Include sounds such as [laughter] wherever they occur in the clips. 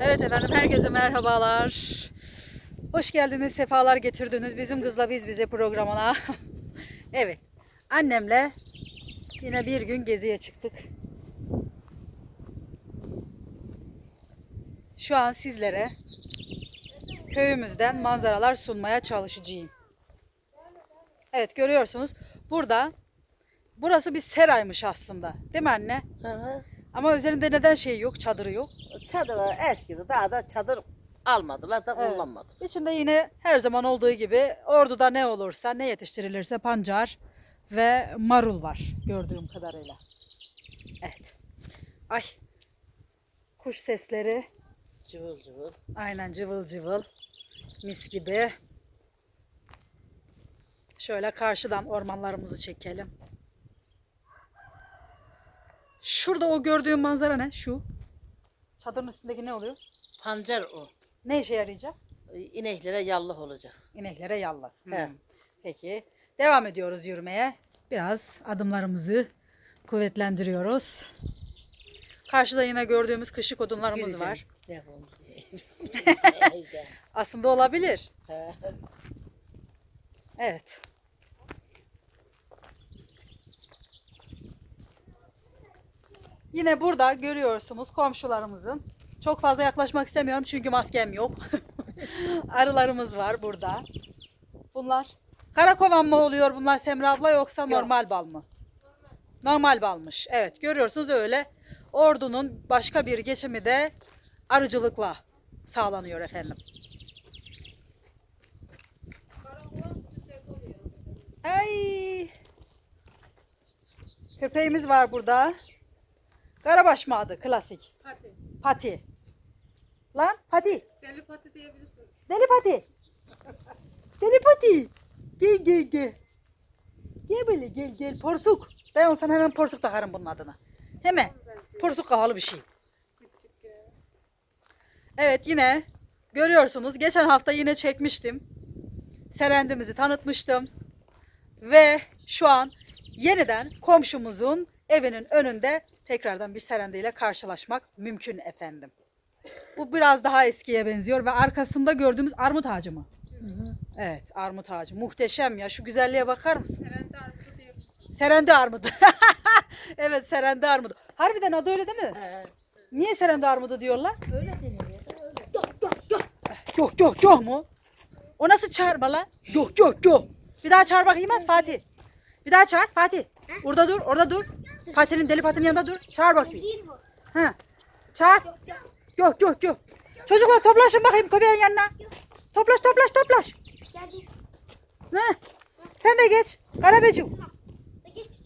Evet efendim herkese merhabalar. Hoş geldiniz, sefalar getirdiniz bizim kızla biz bize programına. [laughs] evet, annemle yine bir gün geziye çıktık. Şu an sizlere köyümüzden manzaralar sunmaya çalışacağım. Evet görüyorsunuz burada burası bir seraymış aslında. Değil mi anne? Hı hı. Ama üzerinde neden şey yok, çadırı yok. Çadır eskidi. Daha da çadır almadılar da Evet. İçinde yine her zaman olduğu gibi orduda ne olursa ne yetiştirilirse pancar ve marul var gördüğüm kadarıyla. Evet. Ay. Kuş sesleri Cıvıl cıvıl. aynen cıvıl cıvıl. Mis gibi. Şöyle karşıdan ormanlarımızı çekelim. Şurada o gördüğüm manzara ne? Şu. Çadırın üstündeki ne oluyor? Pancar o. Ne işe yarayacak? İneklere yallah olacak. İneklere yallah. He. Hmm. Peki. Devam ediyoruz yürümeye. Biraz adımlarımızı kuvvetlendiriyoruz. Karşıda yine gördüğümüz kışlık odunlarımız var. [laughs] Yapalım. [laughs] Aslında olabilir. He. Evet. Yine burada görüyorsunuz komşularımızın. Çok fazla yaklaşmak istemiyorum çünkü maskem yok. [laughs] Arılarımız var burada. Bunlar karakovan mı oluyor bunlar Semra abla yoksa normal bal mı? Normal balmış. Evet görüyorsunuz öyle. Ordunun başka bir geçimi de arıcılıkla sağlanıyor efendim. Ay. Köpeğimiz var burada. Karabaş mı adı? Klasik. Pati. Pati. Lan Pati. Deli pati diyebilirsin. Deli Pati. Deli Pati. Gel gel gel. Gel böyle gel gel. Porsuk. Ben olsam hemen porsuk takarım bunun adına. Hemen. Porsuk kafalı bir şey. Evet yine görüyorsunuz. Geçen hafta yine çekmiştim. Serendimizi tanıtmıştım. Ve şu an yeniden komşumuzun evinin önünde tekrardan bir serendiyle karşılaşmak mümkün efendim. Bu biraz daha eskiye benziyor ve arkasında gördüğümüz armut ağacı mı? Evet armut ağacı. Muhteşem ya. Şu güzelliğe bakar mısınız? Serende armudu diyebilirsin. Serendi armudu. [laughs] evet serendi armudu. Harbiden adı öyle değil mi? He. Niye serendi armudu diyorlar? Öyle deniyor. Öyle. Yok yok yok mu? O nasıl çağırma lan? Yok yok yok. Bir daha çağır bakayım az Fatih. Bir daha çağır Fatih. Orada dur orada dur. Fatih'in deli patinin yanında dur. Çağır bakayım. Ha. Çağır. Yok yok yok. Çocuklar toplaşın bakayım köpeğin yanına. Toplaş toplaş toplaş. Ne? Sen de geç. Karabecim.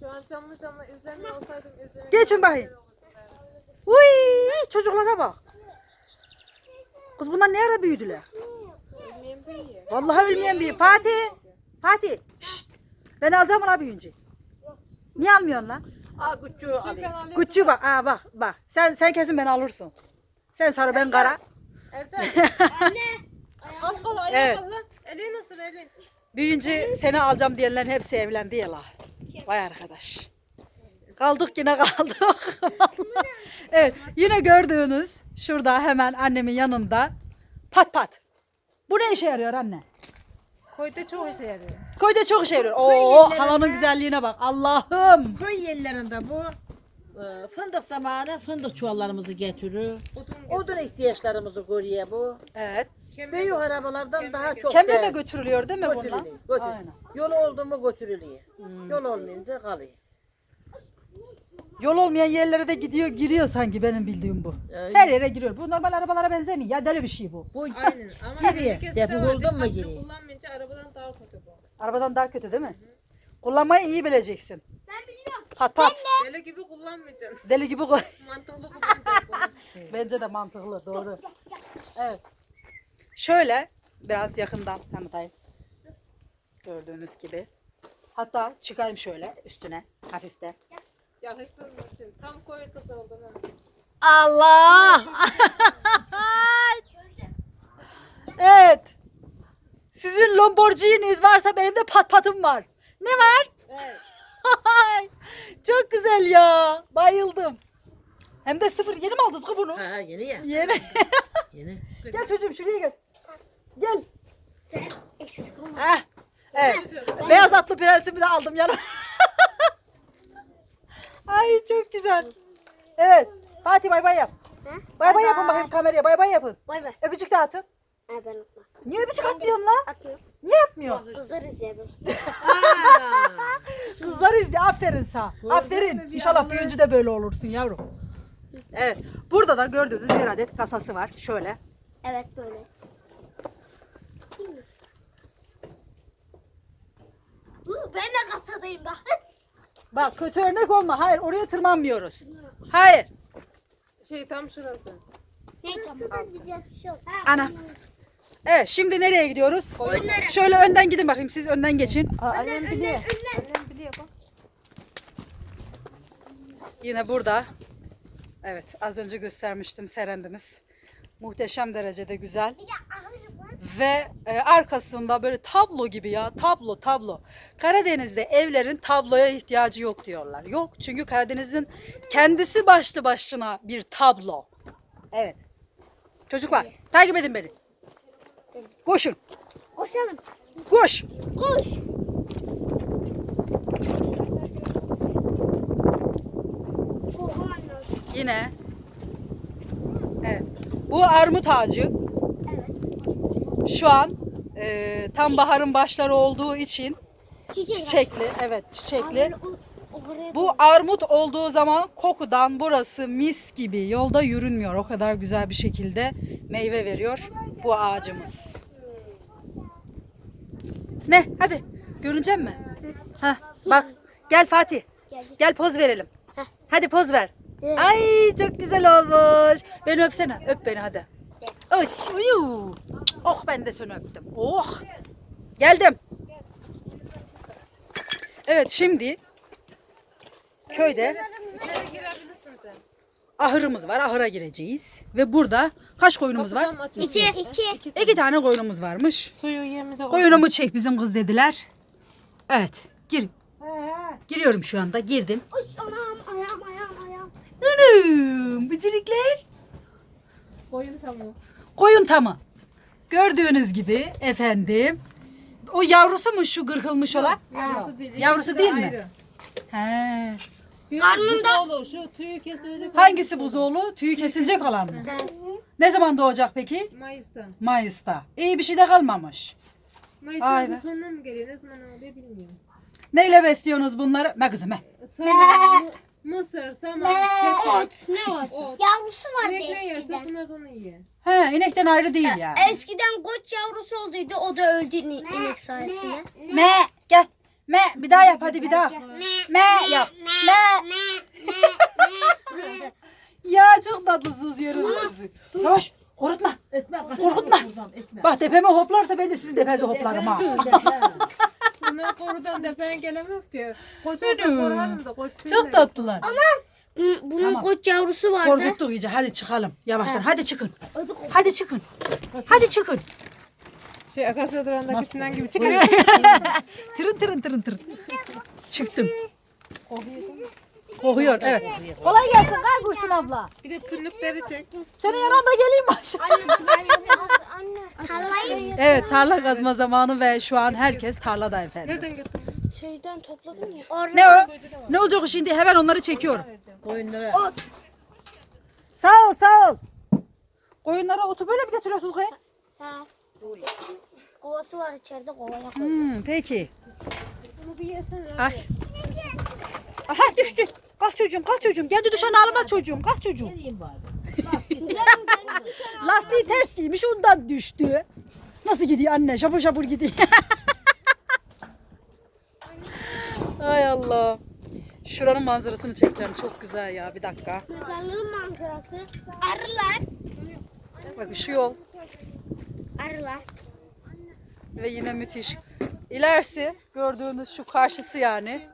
Şu an canlı canlı izlemiyor olsaydım izlemek Geçin bakayım. Uy, çocuklara bak. Kız bunlar ne ara büyüdüler? Vallahi ölmeyen bir. Fatih. Fatih. Şşt. Ben alacağım ona büyüyünce. Niye almıyorsun lan? Aa küçüğü alayım. Küçüğü bak. Aa bak bak. Sen sen kesin beni alırsın. Sen sarı ben kara. Erdem. Az kal ayağa Evet. kalk lan. Elini nasıl elin? Büyüyünce seni alacağım diyenlerin hepsi evlendi ya la. Vay arkadaş. Kaldık yine kaldık. [laughs] evet yine gördüğünüz şurada hemen annemin yanında pat pat. Bu ne işe yarıyor anne? Koyda çok işe yarıyor. Köyde çok işe yarıyor. Oo havanın güzelliğine bak. Allah'ım. Köy yerlerinde bu e, fındık zamanı fındık çuvallarımızı getirir. Odun Odun ihtiyaçlarımızı görüyor bu. Evet. Büyük arabalardan daha çok Kemre de değer- götürülüyor değil mi bunlar? götürülüyor. götürülüyor. Aynen. Yol oldu mu götürülüyor. Yol olmayınca kalıyor. Yol olmayan yerlere de gidiyor, giriyor sanki benim bildiğim bu. Öyle. Her yere giriyor. Bu normal arabalara benzemiyor. Ya deli bir şey bu. Bu Aynen ama Giriyor. Depo de var. buldun mu Dikkatli giriyor? kullanmayınca arabadan daha kötü bu. Arabadan daha kötü değil mi? Kullanmayı iyi bileceksin. Ben biliyorum. Pat pat. Deli gibi kullanmayacaksın. Deli gibi koy. [laughs] Mantıklı kullanacaksın bunu. [laughs] Bence de mantıklı, doğru. Evet. Şöyle biraz yakından tanıtayım. Gördüğünüz gibi. Hatta çıkayım şöyle üstüne hafiften. Yakışsın için. Tam koy kız oldun ha. Allah! [laughs] evet. Sizin Lamborghini'niz varsa benim de pat patım var. Ne var? Evet. [laughs] Çok güzel ya. Bayıldım. Hem de sıfır. Yeni mi aldınız bunu? Ha yeni ya. Yeni. [laughs] Yeni. gel çocuğum şuraya gel. Gel. Eksik olma. Heh. Evet. Beyaz atlı prensimi de aldım yanıma. [laughs] Ay çok güzel. Evet. Fatih bay bay yap. Ha? Bay bay yapın bakayım kameraya. Bay bay yapın. Bay bay. Öpücük de atın. Ha ben atmam. Niye öpücük atmıyorsun lan? Atmıyorum. Niye atmıyor? Kızlar izliyoruz. [laughs] Kızlar izle. Aferin sağ. Aferin. İnşallah büyüyünce de böyle olursun yavrum. Evet. Burada da gördüğünüz bir adet kasası var. Şöyle. Evet böyle. Ben de kasadayım bak. Bak kötü örnek olma. Hayır oraya tırmanmıyoruz. Hayır. Şey tam şurası. Ne kasada diyeceğim şu. Ana. Evet şimdi nereye gidiyoruz? Oyunlara. Şöyle önden gidin bakayım. Siz önden geçin. Annem biliyor. Annem biliyor bak. Yine burada. Evet az önce göstermiştim serendimiz. Muhteşem derecede güzel. Ve e, arkasında böyle tablo gibi ya tablo tablo. Karadeniz'de evlerin tabloya ihtiyacı yok diyorlar. Yok çünkü Karadeniz'in kendisi başlı başına bir tablo. Evet. Çocuklar takip edin beni. Koşun. Koşalım. Koş. Koş. Yine. Evet. Bu armut ağacı. Evet. Şu an e, tam baharın başları olduğu için Çiçek. çiçekli. Evet çiçekli. Bu armut olduğu zaman kokudan burası mis gibi yolda yürünmüyor. O kadar güzel bir şekilde meyve veriyor bu ağacımız. Ne? Hadi. Görünecek mi? Ha, bak. Gel Fatih. Gel poz verelim. Hadi poz ver. Ay çok güzel olmuş. Beni öpsene. Öp beni hadi. Oş, uyu. Oh ben de seni öptüm. Oh. Geldim. Evet şimdi köyde. Ahırımız var. Ahıra gireceğiz. Ve burada kaç koyunumuz var? İki. İki. İki tane koyunumuz varmış. Suyu yemi de Koyunumu çek bizim kız dediler. Evet. Gir. Giriyorum şu anda. Girdim. Oş anam ayağım ayağım ayağım. Anam, bıcırıklar. Koyun tamam. Koyun tamı. Gördüğünüz gibi efendim. O yavrusu mu şu gırkılmış olan? Yavrusu değil. Yavrusu değil mi? ayrı. He. Bir Karnında- buzoğlu, şu tüyü kesilecek. Hangisi buzoğlu? Tüyü kesilecek olan mı? Ne zaman doğacak peki? Mayıs'ta. Mayıs'ta. İyi bir şey de kalmamış. Mayıs'ın Aynen. bu sonuna mı geliyor? Ne zaman oluyor bilmiyorum. Neyle besliyorsunuz bunları? Me kızım. Saman, [laughs] mı- mısır, saman, kepek, Ot ne var? [laughs] ot. Yavrusu vardı İnek ne yerse eskiden. bunlar da onu yiyor. He inekten ayrı değil yani. Eskiden koç yavrusu olduydu. O da öldü inek sayesinde. Me gel. Me bir daha yap hadi bir daha. Me yap. Me. [laughs] Ya çok tatlısınız yarın sizi. Yavaş korkutma. Etme. Korkutma. Etme. Bak tepeme hoplarsa ben de sizin tepenize hoplarım ha. [laughs] Bunlar korudan depen gelemez ki. Koç olsa korarım da koç değil. Çok tatlılar. Bunun, bunun Tamam. koç yavrusu vardı. Korkuttuk iyice. Hadi çıkalım. Yavaştan. Hadi çıkın. Hadi çıkın. Hadi çıkın. Şey Akasya durağındaki Sinan gibi çıkıyor. [laughs] Tırın tırın tırın tırın. Çıktım. Kokuyor evet. Kolay gelsin Kaybursun abla. Bir de pünlükleri çek. Senin yanında geleyim mi aşağı? Anne dur ben Anne. Tarlayı Evet tarla kazma zamanı ve şu an herkes tarlada efendim. Nereden götürdün? şeyden topladım ya. Ne o? Ne olacak şimdi? Hemen onları çekiyorum. Koyunlara. Sağ ol sağ ol. Koyunlara otu böyle mi getiriyorsunuz koya? Ha. Kovası var içeride kovaya koy. Hmm, peki. Bunu bir yesene. Ay. Aha düştü. Kalk çocuğum kalk çocuğum. Geldi düşen ağlama çocuğum. Kalk çocuğum. Bari. [laughs] Lastiği ters giymiş ondan düştü. Nasıl gidiyor anne? Şapur şapur gidiyor. [laughs] Ay Allah. Şuranın manzarasını çekeceğim. Çok güzel ya. Bir dakika. Mezarlığın manzarası. Arılar. Bak şu yol Arılar. ve yine müthiş. İlerisi gördüğünüz şu karşısı yani.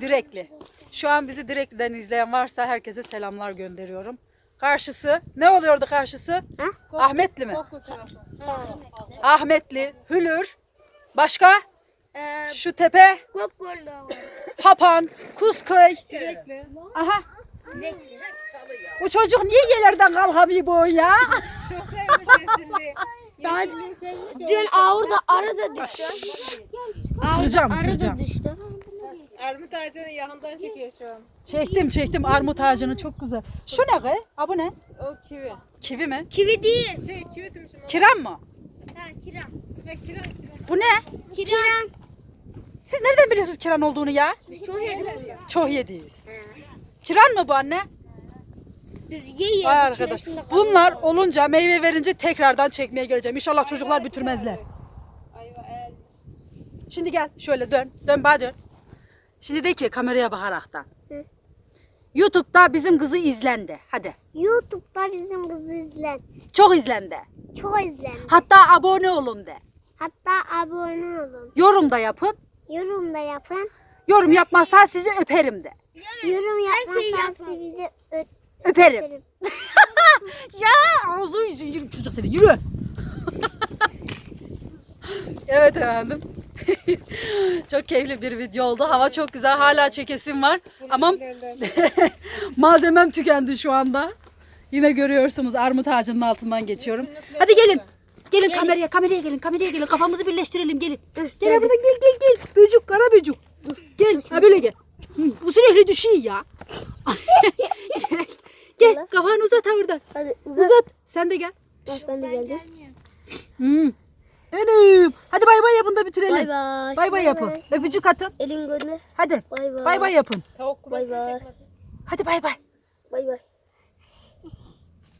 Direkli. Şu an bizi Direkli'den izleyen varsa herkese selamlar gönderiyorum. Karşısı ne oluyordu karşısı? Ahmetli mi? Tarafı. Ahmetli, Hülür. Başka? Ee, Şu tepe. Hapan, Kuzköy. Sürekli. Aha. Bu çocuk niye yerlerden kalkamıyor bu ya? Daha dün ağırda arı da düştü. Isıracağım Arı düştü. Armut ağacını yakından çekiyor şu an. Çektim çektim armut ağacını çok güzel. Şu ne kız? Ha bu ne? O kivi. Kivi mi? Kivi değil. Şey kivi demişim. Kiram mı? Ha kiram. Ha kiraz. Bu ne? Kiram. Siz nereden biliyorsunuz kiran olduğunu ya? Biz çok yedik. Çok yediyiz. Kiran mı bu anne? Biz ye ye. Vay arkadaş. Bunlar olunca meyve verince tekrardan çekmeye geleceğim. İnşallah çocuklar bitirmezler. Ayva el. Şimdi gel şöyle dön. Dön bana dön. Şimdi de ki kameraya bakaraktan. YouTube'da bizim kızı izlendi. Hadi. YouTube'da bizim kızı izlen. Çok izlendi. Çok izlen. Hatta abone olun de. Hatta abone olun. Yorum da yapın. Yorum da yapın. Yorum yapmazsan sizi öperim de. Yorum şeyi yapmazsan yapın. sizi ö- Öperim. öperim. [laughs] ya ağzı yüzü yürü çocuk seni yürü. [laughs] evet efendim. [laughs] çok keyifli bir video oldu. Hava çok güzel. Hala çekesim var. Ama malzemem tükendi şu anda. Yine görüyorsunuz armut ağacının altından geçiyorum. Hadi gelin. Gelin kameraya, kameraya gelin, kameraya gelin. Kafamızı birleştirelim, gelin. Gel buradan gel, gel, gel. Böcük, kara böcük. Gel, ha böyle gel. Bu sürekli düşüyor ya. Gel, gel. Kafanı uzat ha buradan. Hadi Uzat. Sen de gel. Bak ben de geldim. Hmm. Önüm. Hadi bay bay yapın da bitirelim. Bay bay. Bay bay yapın. Öpücük atın. Elin görünür. Hadi. Bay bay. Bay bay yapın. Tavuk Bay bay. çekmedi. Hadi bay bay. Bay bay.